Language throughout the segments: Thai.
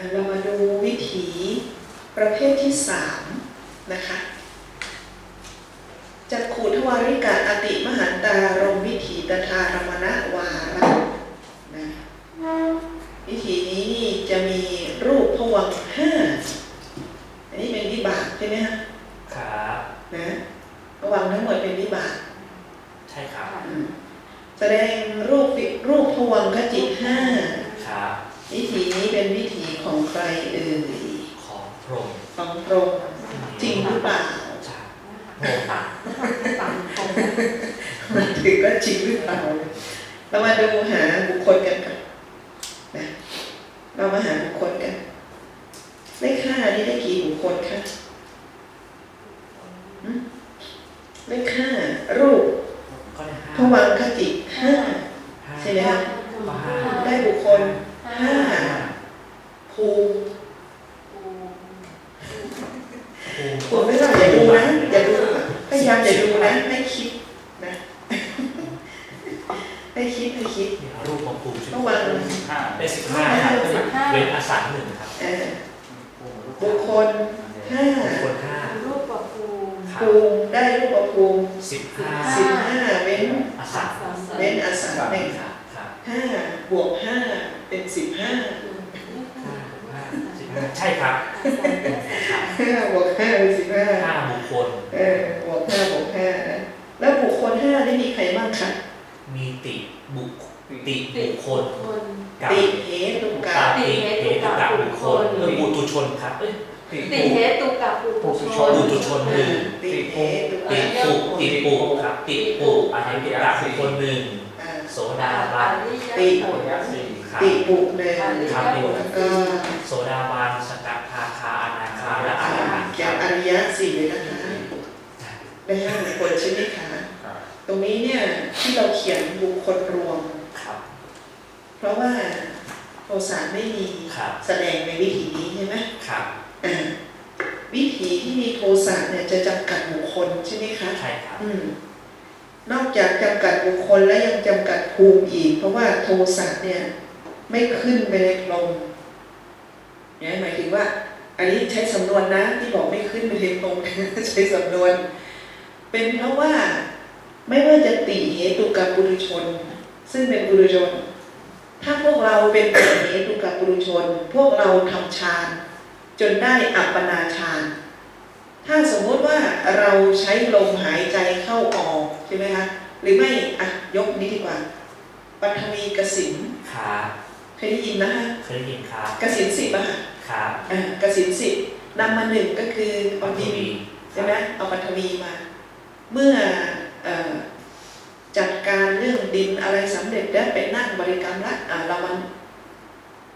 อ่าเรามาดูวิถีประเภทที่สามนะคะจักขุทวาริกะอติมหันตารมวิถีตถารมณวาระนะวิถีนี้นี่จะมีรูปพวังค์ห้าอันนี้เป็นวิบากใช่ไหมฮะครับนะพวังค์ทั้งหมดเป็นวิบากใช่ครับอืมแสดงรูปวิรูปพวังคจิตห้าครับวิถีนี้เป็นวิถี ของใครเอ่ยของพรหมของตรงจริงหรือเปล่าใช่โมตะปังตรงมันถือก็จริงหรือเปล่าเรามาดูหาบุคคลกันก่อนนะเรามาหาบุคคลกันเลขห้านี่ได้กี่บุคคลคะหืมเลขห้ารูปก็ได้ห้าพวังคจิตห้าห้า ใช่ไหมคะ ก็ห้า ได้บุคคลห้าภูมิ ภูมิ ภูมิไม่ต้องอย่าดูนะอย่าดูพยายามอย่าดูนะให้คิดนะ ให้คิดให้คิด เนี่ยรูปของภูมิชื่อ พวัง ห้า เป็นสิบห้าครับเว้นอาสาหนึ่งครับ เอ่อบุคคลห้า บุคคลห้า รูปกับภูมิ ครับ ภูมิได้รูปภูมิ สิบห้า สิบห้าเว้น อาสา เว้นอาสาหนึ่ง ครับครับ ห้าบวก ห้าเป็นสิบห้าห้าห้าสิบห้าใช่ครับครับห้าบวกห้าเป็นสิบห้าห้าบุคคลเออบวกห้าบวกห้านะแล้วบุคคลห้าได้มีใครบ้างคะมีติบุคติบุคคลคนกับติเหตุกะตาติเหตุกับบุคคลเออบุตุชนครับเอ้ยติติเทตุกับปุถุชนบุตุชนหนึ่งติเหตุติปุติปุครับติปุอาหารติกับบุคคลหนึ่งอ่า โสดาบันติโอ้ยสี่ครับติบุกหนึ่งครับติแล้วก็โสดาบันสกัดทาคาอนาคาและอรหันต์แกอริยะสี่เลยนะคะได้ห้าบุคคลใช่ไหมคะครับตรงนี้เนี่ยที่เราเขียนบุคคลรวมครับเพราะว่าโทสะไม่มีครับแสดงในวิถีนี้ใช่ไหมครับอ่าวิถีที่มีโทสะเนี่ยจะจำกัดบุคคลใช่ไหมคะใช่ครับอืม นอกจากจำกัดบุคคลแล้วยังจำกัดภูมิอีก เพราะว่าโทสะเนี่ยไม่ขึ้นไปในลมเนี่ยหมายถึงว่า อันนี้ใช้สำนวนนะ ที่บอกไม่ขึ้นไปในลมใช้สำนวน เป็นเพราะว่าไม่ว่าจะติเหตุกับบุรุชน ซึ่งเป็นบุรุชน ถ้าพวกเราเป็นติเหตุกับบุรุชน พวกเราทำฌานจนได้อัปปนาฌาน ถ้าสมมติว่าเราใช้ลมหายใจเข้าออกใช่ไหมคะหรือไม่อะยกนี้ดีกว่าปัทวีกสินครับเคยได้ยินนะฮะเคยได้ยินครับกสินสิบอะค่ะครับอ่ากสินสิบนำมาหนึ่งก็คือเอาดินวีใช่ไหมเอาปัทวีมา เมื่อเอ่อจัดการเรื่องดินอะไรสำเร็จแล้วไปนั่งบริกรรมละอ่าเรามัน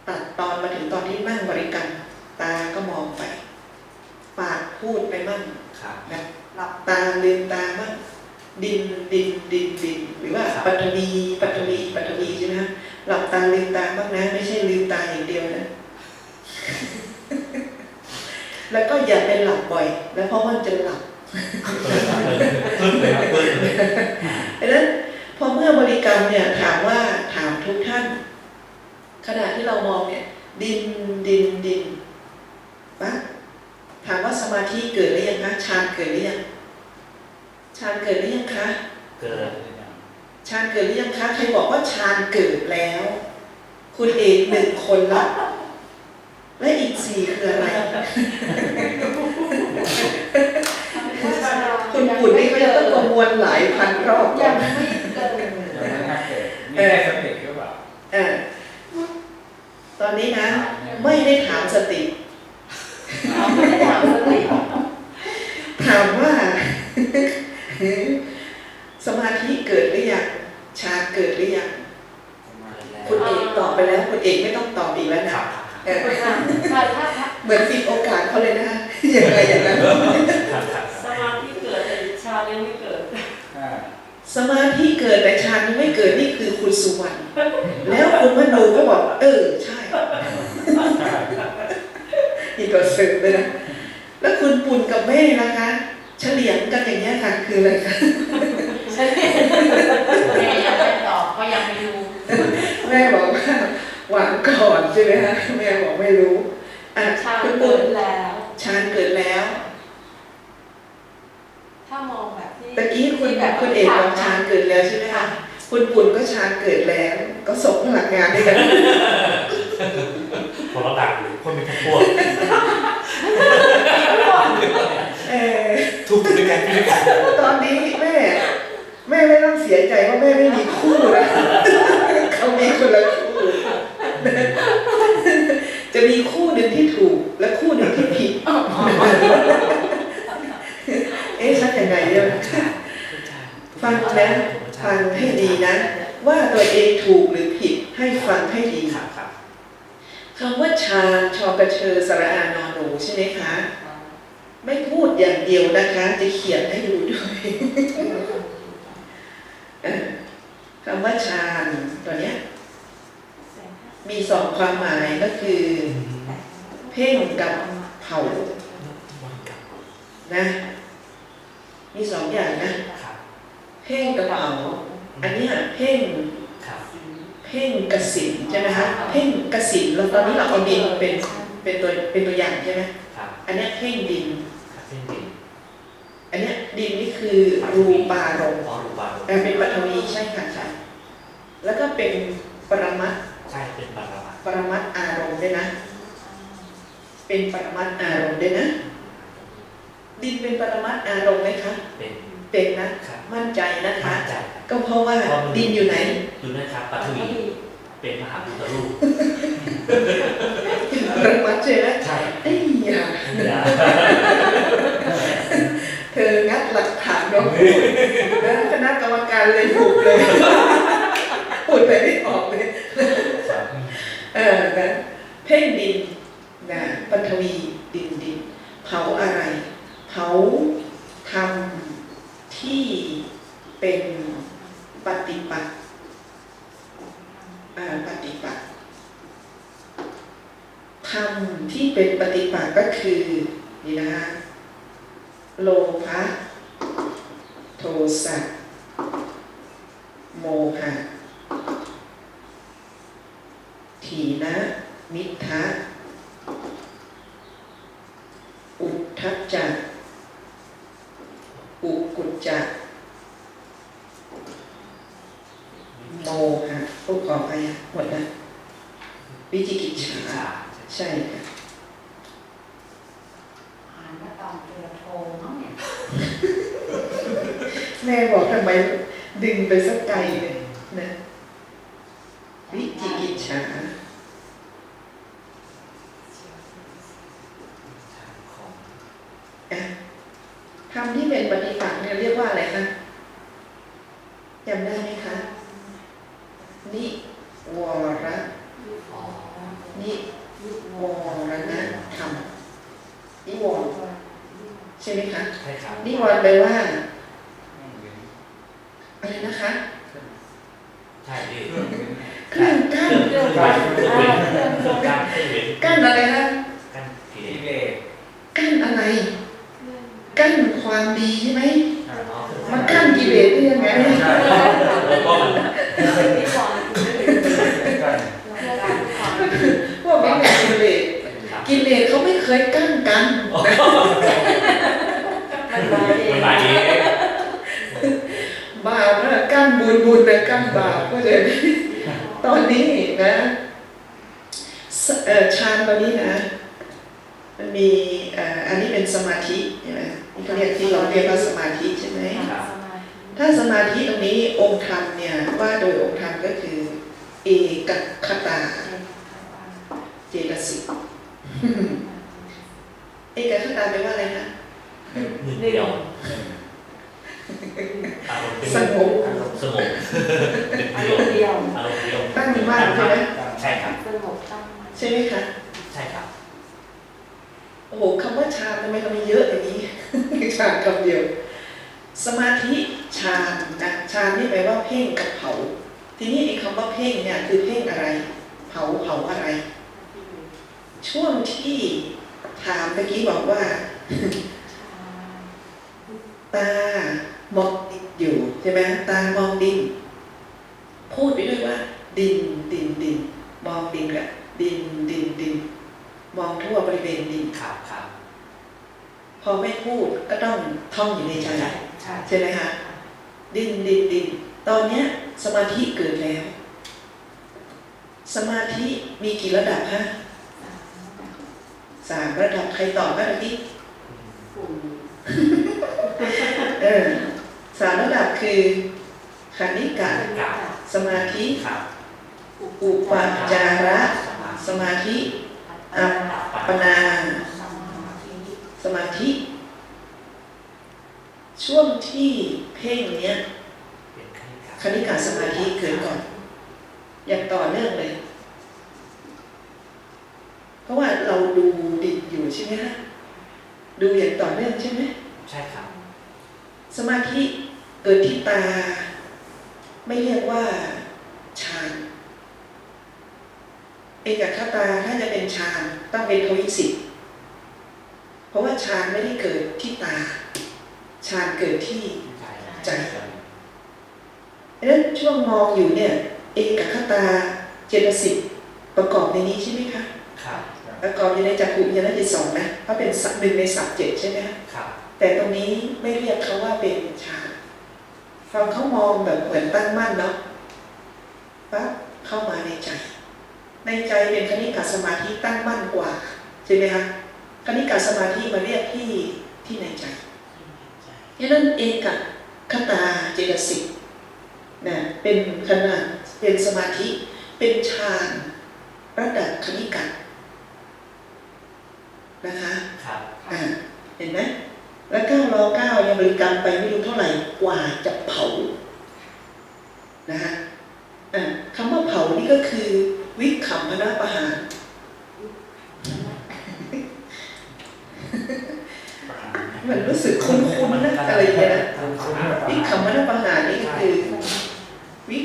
ตัดตอนมาถึงตอนที่นั่งบริกรรม ตาก็มองไป ปากพูดไปมั่งครับนะหลับตาลืมตาบ้างดินดินดินดินหรือว่าครับปัทวีปัทวีปัทวีใช่ไหมฮะหลับตาลืมตาบ้างนะ ไม่ใช่ลืมตาอย่างเดียวนะ แล้วก็อย่าไปหลับบ่อย แล้วเพราะมันจะหลับพึ่งเลยครับพึ่งเลยดังนั้นพอเมื่อบริกรรมเนี่ยถามว่าถามทุกท่าน ขณะที่เรามองเนี่ย ดินดินดินปะ ถามว่าสมาธิเกิดหรือยังคะฌานเกิดหรือยังฌานเกิดหรือยังคะเกิดฌานเกิดหรือยังคะใครบอกว่าฌานเกิดแล้ว คุณเอกหนึ่งคนละและอีกสี่คืออะไร คุณปุ่นนี่ก็จะต้องประมวลหลายพันรอบก่ยัองนไม่เกิดยังไม่น่าเกิดมีแค่สติหรือเปล่าเออตอนนี้นะ ไม่ได้ถามสติ เราไม่ได้ถามสติ ถามว่า สมาธิเกิดหรือยังฌานเกิดหรือยัง คุณเอกตอบไปแล้ว คุณเอกไม่ต้องตอบอีกแล้ว ค นะ รับ เออ ค่ะถ้าถ้า เหมือนปิดโอกาสเขาเลยนะ อย่างไรอย่างนั้น ครับครับ สมาธิเกิดแต่ชายังไม่เกิด อ่า สมาธิเกิดแต่ฌานยังไม่เกิดนี่คือคุณสุวรรณ แล้วคุณมโนก็บอก เออ ใช่อีกก็สึกเลยนะ แล้วคุณปุ่นกับแม่นะคะ เฉลียงกันอย่างนี้ยค่ะ คืออะไรคะแม่ยังไม่ตอบเพราะยังไม่รู้ แม่บอกว่าหวานก่อนใช่ไหมคะแม่บอกไม่รู้เอะชาคุณเกิปู่ดแล้วฌานเกิดแล้ว ถ้ามองแบบที่ตะกี้คุณที่แบบคุณเอกบอกฌานเกิดแล้วใช่ไหมคะ คุณปุ่นก็ฌานเกิดแล้ว ก็ส่งพลังงานด้วยกันคนละดังหรือคนเป็นพวกเออทุกข์ด้วยกันที่ด้วยกันตอนนี้แม่ แม่ไม่ต้องเสียใจว่าแม่ไม่มีคู่นะเขามีคนละคู่จะมีคู่หนึ่งที่ถูก และคู่หนึ่งที่ผิด เอ๊ะฉันยังไงเนี่ยฟังนะฟังให้ดีนะ ว่าตัวเองถูกหรือผิดให้ฟังให้ดี ครับครับ คำว่าชาญชอกระเชอ สระอานอนหนูใช่ไหมคะ ไม่พูดอย่างเดียวนะคะ จะเขียนให้ดูด้วยเออคำว่าชาญตัวเนี้ย มีสองความหมายก็คือ เพ่งกับเผานะ มีสองอย่างนะครับเพ่งกับเผาอันเนี้ยเพ่งครับเพ่งกสินใช่ไหมคะเพ่งกสินเราตอนนี้เราเอาดินเป็น เป็นตัวเป็นตัวอย่างใช่ไหมครับอันเนี้ยเพ่งดินครับเส้นดินอันเนี้ยดินนี่คือรูปารมณ์อ๋อรูปาเอ่อเป็นปัทวีใช่ค่ะใช่แล้วก็เป็นปรมัตถ์ใช่เป็นบารามาปรมัตถ์อารมณ์ด้วยนะ เป็นปรมัตถ์อารมณ์ด้วยนะ ดินเป็นปรมัตถ์อารมณ์ไหมคะ เป็น เป็นนะ ครับมั่นใจนะคะ มั่นใจ ก็เพราะว่าดินอยู่ไหนดูนะครับปัทวี เป็นมหาพุทธรูปปรมัตถ์ใช่ไหมใช่ไอ้ยาอย่าเธองัดหลักฐานมาพูดแล้วคณะกรรมการเลยถูกเลยพูดไปไม่ออกเลยเออนะเพ่งดินนะปัทวีดินดิน เผาอะไร เผาทำที่เป็นปฏิปักษ์อ่า ปฏิปักษ์ทำที่เป็นปฏิปักษ์ก็คือนี่นะฮะโลภะโทสะโมหะ ถีนะ มิทะอุทธัจจะอุกุจจะโมหะผู้ขอไปอะหมดนะวิจิกิจฉาใช่ค่ะ อ่านมาตอนเรือโทมั้งเนี่ย แม่บอกทำไมดึงไปสักไกลเลยนะวิจิกิจฉา ของ อะทำที่เป็นปฏิปักษ์เนี่ยเรียกว่าอะไรคะจำได้ไหมคะ นิวร อ๋อ นิวรณธรรมนิวรณ์ใช่ไหมคะ ใช่ครับ นิวรณ์แปลว่าอะไรนะคะ ใช่ดิ เครื่องกั้น เครื่องกั้นเครื่องเว้นเครื่องกั้นเครื่องเว้น กั้นอะไรคะ กั้นกิเล กิ ส เลส กั้นอะไร กั้นความดีใช่ไหม อ๋อ มันกั้นกิเลสได้ยังไง ใช่ แล้วก็มัน ที่ก่อน กัน ว่าไม่เป็นกิเลส ครับ กิเลสเขาไม่เคยกั้นกัน มันมาเอง มันมาเอง บาปนะกั้นบุญบุญนะกั้นบาปก็จะตอนนี้นะสเอ่อฌานตอนนี้นะ มันมีเอ่ออันนี้เป็นสมาธิใช่ไหมนี่เขาเรียกที่เราเรียกว่าสมาธิใช่ไหมถ้าสมาธิตรงนี้องค์ธรรมเนี่ยว่าโดยองค์ธรรมก็คือเอกคตา เจตสิกเอกคตาแปลว่าอะไรนะหนึ่งเดียวอารมณ์เป็นสงบอารมณ์สงบหนึ่งอาเดีรยวมณ์เดียวอารมณ์เดียวตั้งมั่นใช่ไหมใช่ครับสงบตั้งมั่นใช่ไหมคะ ใช่ครับ โอ้โหคำว่าฌานทำไมเรามีเยอะอย่างนี้ฌานคำเดียว สมาธิฌานนะฌานนี่แปลว่าเพ่งกับเผา ทีนี้ไอ้คำว่าเพ่งเนี่ยคือเพ่งอะไร เผาเผาอะไร ช่วงที่ถามเมื่อกี้บอกว่า ตามองดินอยู่ใช่ไหมตามองดิน พูดไปด้วยว่า ดินดินดินมองดินกับดินดินดิน มองทั่วบริเวณดินครับครับพอไม่พูดก็ต้องท่องอยู่ในใจใช่ใช่ไหมคะดินดินดินตอนเนี้ยสมาธิเกิดแล้ว สมาธิมีกี่ระดับฮะสามระดับใครตอบบ้างพี่ฝุ่นเออสามระดับคือขันนิกะกับสมาธิครับอุปจาระสมาธิ อัปปนา สมาธิ ช่วงที่เพ่งเนี้ยเป็นคณิกาคณิกาสมาธิเกิดก่อน อย่างต่อเนื่องเลย เพราะว่าเราดูดินอยู่ใช่ไหมฮะดูอย่างต่อเนื่องใช่ไหมใช่ครับ สมาธิเกิดที่ตา ไม่เรียกว่าฌาน เอกคตาถ้าจะเป็นฌานต้องเป็นทวิสิตเพราะว่าฌานไม่ได้เกิดที่ตาฌานเกิดที่ใช่ใจเพราะฉะนั้นช่วงมองอยู่เนี่ย เอกคตาเจตสิกประกอบในนี้ใช่ไหมคะครับประกอบอยู่ในจักขุวิญญาณจิตสองนะเพราะเป็นสักหนึ่งในสับเจ็ดใช่ไหมคะครับแต่ตรงนี้ไม่เรียกเขาว่าเป็นฌานฟังเขามองแบบเหมือนตั้งมั่นเนาะปั๊บเข้ามาในใจ ในใจเป็นคณิกาสมาธิตั้งมั่นกว่าใช่ไหมคะคณิกาสมาธิมาเรียกที่ที่ในใจดังนั้นเอกคตาเจตสิกนะเป็นขนาดเป็นสมาธิ เป็นฌานระดับคณิกานะคะครับอ่าเห็นไหมแล้วเก้ารอเก้ายังบริกรรมไปไม่รู้เท่าไหร่กว่าจะเผานะฮะอ่าคำว่าเผานี่ก็คือ วิขำพนะประหาร มันรู้สึกคุ้นๆนะอะไรอย่างเงี้ยนะวิขำพนะประหารนี่ก็คือ วิ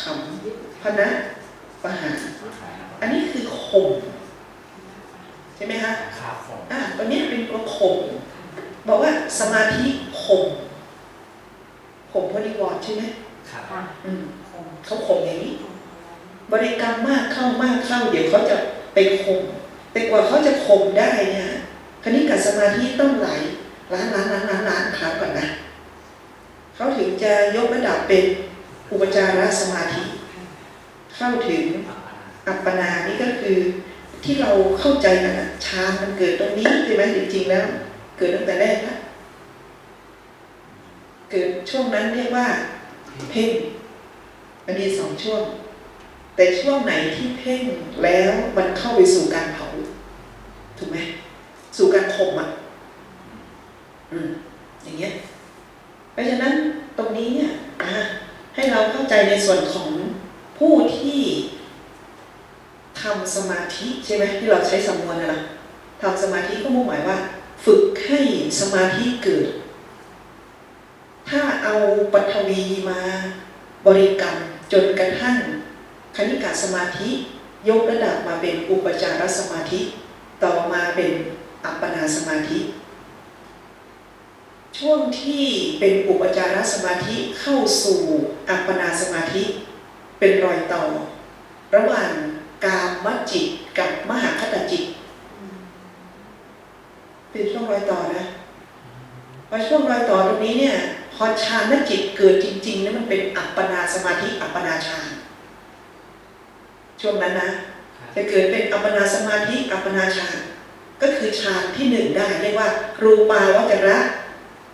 ขำพนะประหาร อันนี้คือข่มใช่ไหมฮะครับผมอ่าตัวเนี้ยเป็นตัวข่มบอกว่าสมาธิข่มข่มพอดีวอร์ดใช่ไหมครับอืมเขาข่มอย่างนี้ บริกรรมมากเข้ามากเข้า เดี๋ยวเขาจะไปข่มแต่กว่าเขาจะข่มได้เนี่ยคณิกาสมาธิต้องไหลล้านล้านล้านล้านล้านครั้งก่อนนะเขาถึงจะยกระดับเป็นอุปจารสมาธิ เข้าถึงอัปปนานี่ก็คือที่เราเข้าใจกันะฌานมันเกิดตรงนี้ใช่ไหมจริงๆแล้ว เกิดตั้งแต่แรกแล้วเกิดช่วงนั้นเรียกว่า เพ่งมันมีสองช่วง แต่ช่วงไหนที่เพ่งแล้วมันเข้าไปสู่การเผาถูกไหมสู่การข่มอะอืมอย่างเงี้ย เพราะฉะนั้นตรงนี้เนี่ยอะให้เราเข้าใจในส่วนของผู้ที่ทำสมาธิใช่ไหมที่เราใช้สำนวนนะนะทำสมาธิก็มุ่งหมายว่า ฝึกให้สมาธิเกิด ถ้าเอาปัทวีมาบริกรรมจนกระทั่ง คณิกาสมาธิ ยกระดับมาเป็นอุปจารสมาธิ ต่อมาเป็นอัปปนาสมาธิ ช่วงที่เป็นอุปจารสมาธิเข้าสู่อัปปนาสมาธิ เป็นรอยต่อ ระหว่างกามจิตกับมหาคตจิต เป็นช่วงรอยต่อนะพอช่วงรอยต่อตรงนี้เนี่ยพอฌานจิตเกิดจริงๆเนี่ยมันเป็นอัปปนาสมาธิอัปปนาฌาน ช่วงนั้นนะจะเกิดเป็นอัปปนาสมาธิอัปปนาฌานก็คือฌานที่หนึ่งได้เรียกว่า รูปาวจระ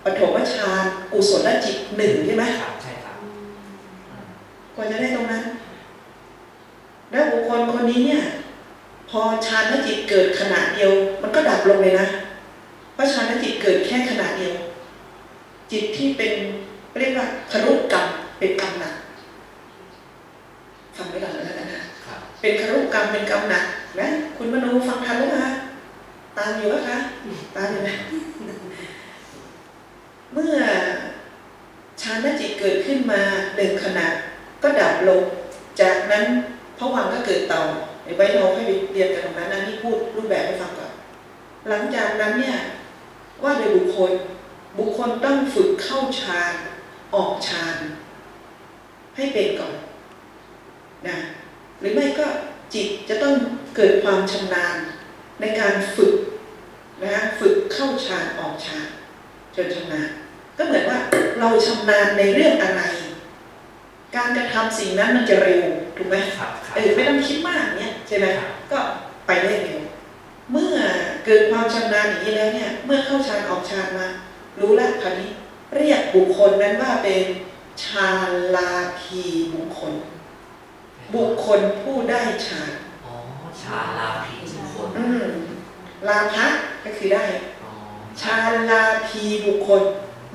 ปฐมฌานกุศลจิตหนึ่งใช่ไหมครับใช่ครับกว่าจะได้ตรงนั้น แล้วบุคคลคนนี้เนี่ย พอฌานจิตเกิดขณะเดียว มันก็ดับลงเลยนะเพราะฌานจิตเกิดแค่ขณะเดียว จิตที่เป็นเรียกว่าครุกรรมเป็นกรรมหนักฟังไว้ก่อนแล้วกันนะ ครับ เป็นครุ กรรมเป็นกรรมหนักนะคุณมโนฟังทันหรือเปล่าคะตามอยู่ไหมคะตามอยู่ไหมเมื่อฌานจิตเกิดขึ้นมาหนึ่งขณะก็ดับลง จากนั้นพระวังก็เกิดต่อเดี๋ยวไว้เราให้ไปเรียนกันตรงนั้นนะนี่พูดรูปแบบให้ฟังก่อนหลังจากนั้นเนี่ยว่าโดยบุคคลบุคคลต้องฝึกเข้าฌานออกฌานให้เป็นก่อนนะหรือไม่ก็ จิตจะต้องเกิดความชำนาญในการฝึกนะฮะฝึกเข้าฌานออกฌานจนชำนาญก็เหมือนว่าเราชำนาญในเรื่องอะไร การกระทำสิ่งนั้นมันจะเร็วถูกไหมครับครับเออไม่ต้องคิดมากเนี่ยใช่ไหมครับก็ไปได้เร็วเมื่อเกิดความชำนาญอย่างนี้แล้วเนี่ย เมื่อเข้าฌานออกฌานมา รู้แล้วคราวนี้ เรียกบุคคลนั้นว่าเป็นฌานลาภีบุคคล บุคคลผู้ได้ฌานอ๋อชาลาภีบุคคลอืมลาภะก็คือได้อ๋อฌานลาภีบุคคล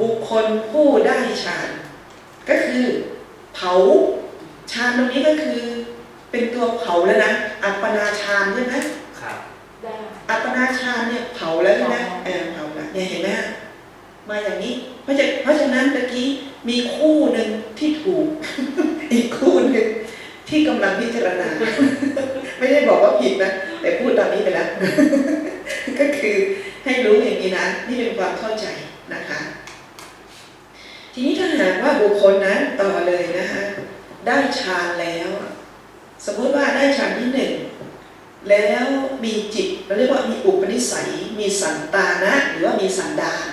บุคคลผู้ได้ฌานก็คือเผาฌานตรงนี้ก็คือ เป็นตัวเผาแล้วนะอัปปนาฌานใช่ไหมครับได้อัปปนาฌานเนี่ยเผาแล้วใช่ไหมเออเผาแล้วเนี่ยเห็นไหมมาอย่างนี้ เพราะฉะเพราะฉะนั้นตะกี้มีคู่หนึ่งที่ถูก อีกคู่หนึ่ง ที่กำลังพิจารณา ไม่ได้บอกว่าผิดนะ แต่พูดตอนนี้ไปแล้ว ก็คือให้รู้อย่างนี้นะนี่เป็นความเข้าใจนะคะ ทีนี้ถ้าหากว่าบุคคลนั้นต่อเลยนะคะได้ฌานแล้ว สมมติว่าได้ฌานที่หนึ่งแล้วมีจิตเราเรียกว่ามีอุปนิสัย มีสันตานะ หรือว่ามีสันดาน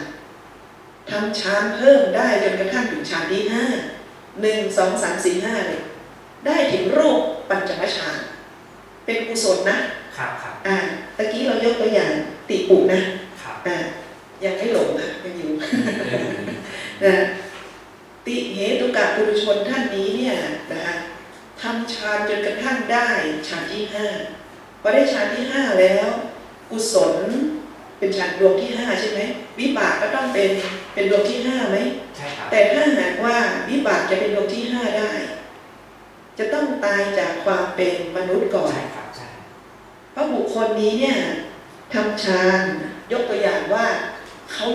ทำฌานเพิ่มได้จนกระทั่งถึงฌานที่ห้าหนึ่งสองสามสี่ห้าเลย ได้ถึงรูปปัญจมฌานเป็นกุศลนะครับครับอ่าตะกี้เรายกตัวอย่างติปุนะครับอ่ายังไม่หลงนะยังอยู่นะติเหตุกะปุรุชนท่านนี้เนี่ยนะคะทำฌานจนกระทั่งได้ฌานที่ห้าพอได้ฌานที่ห้าแล้ว กุศลเป็นฌานดวงที่ห้าใช่ไหมวิบากก็ต้องเป็นเป็นดวงที่ห้าไหมใช่ครับแต่ถ้าหากว่าวิบากจะเป็นดวงที่ห้าได้ จะต้องตายจากความเป็นมนุษย์ก่อนใช่ครับใช่เพราะบุคคลนี้เนี่ยทำฌานยกตัวอย่างว่าเขาอยู่